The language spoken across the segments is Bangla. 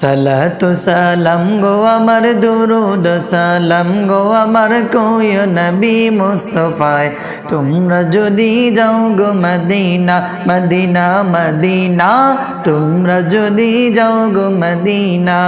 সালাতু সালাম গো আমার দুরুদ, সালাম গো আমার কয় নবী মুস্তফায়। তোমরা যদি যাও গো মদিনা মদিনা মদিনা, তোমরা যদি যাও গো মদিনা।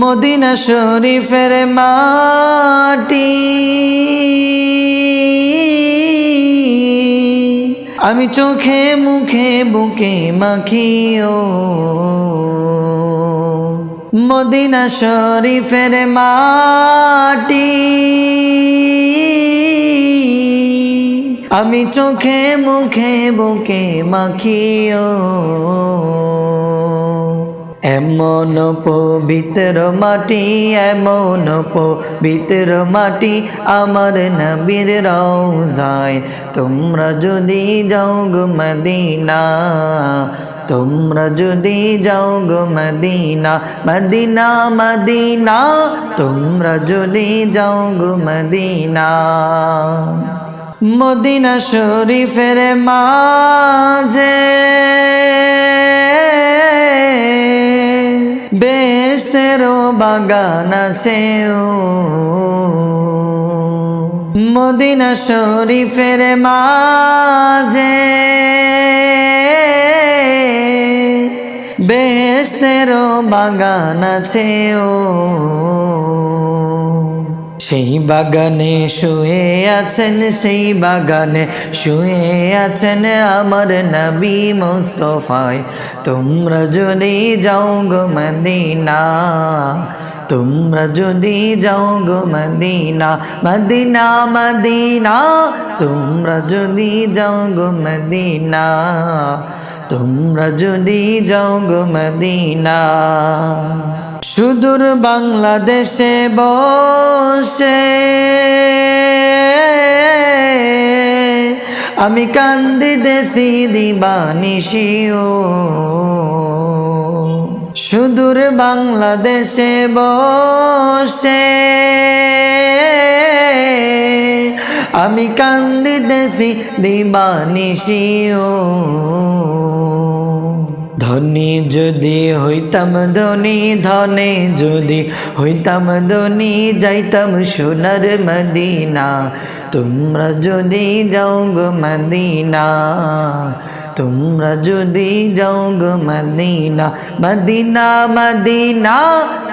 মদিনা শরীফের মাটি আমি চোখে মুখে বুকে মাখিও। মদিনা শরীফের মাটি। আমি চোখে মুখে বুকে মাখিও। এমন পবিত্র মাটি, এমন পবিত্র মাটি আমার নবীর রওজায়। তোমরা যদি যাও গো মদিনা, তোমরা যদি যাও গো মদিনা মদিনা মদিনা, তোমরা যদি যাও গো মদিনা। মদিনা শরীফের মাঝে বেস্তেরও বাগান আছে ও। মদিনা শরীফের মাঝে বেস্তেরও বাগান আছে ও। সেই বাগানে শুয়ে আছেন, সেই বাগানে শুয়ে আছেন আমার নবী মোস্তফায়। তোমরা যদি যাও গো মদিনা, তোমরা যদি যাও গো মদিনা মদিনা মদিনা, তোমরা যদি যাও গো মদিনা, তোমরা যদি যাও গো মদিনা। সুদূর বাংলাদেশে বসে। আমি কান্দি দেশি দিবানিসিও সুদূর বাংলাদেশে বসে। আমি কান্দি দেশি দিবানিসিও ধনী যদি হইতাম, ধনী ধনে যদি হইতাম, ধনী যাইতাম সোনার মদিনা। তোমরা যদি যাও গো মদিনা, তোমরা যদি যাও গো মদিনা মদিনা মদিনা।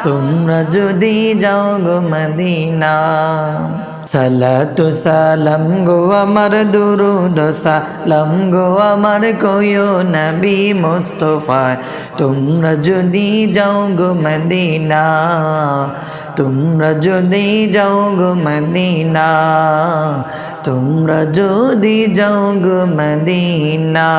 তোমরা যদি যাও গো মদিনা। সালাতু সালাম গো আমার দুরুদ, সালাম গো আমার কয়ো নবী মুস্তফা। তোমরা যদি যাও গো মদিনা, তোমরা যদি যাও গো মদিনা, তোমরা যদি যাও গো মদিনা।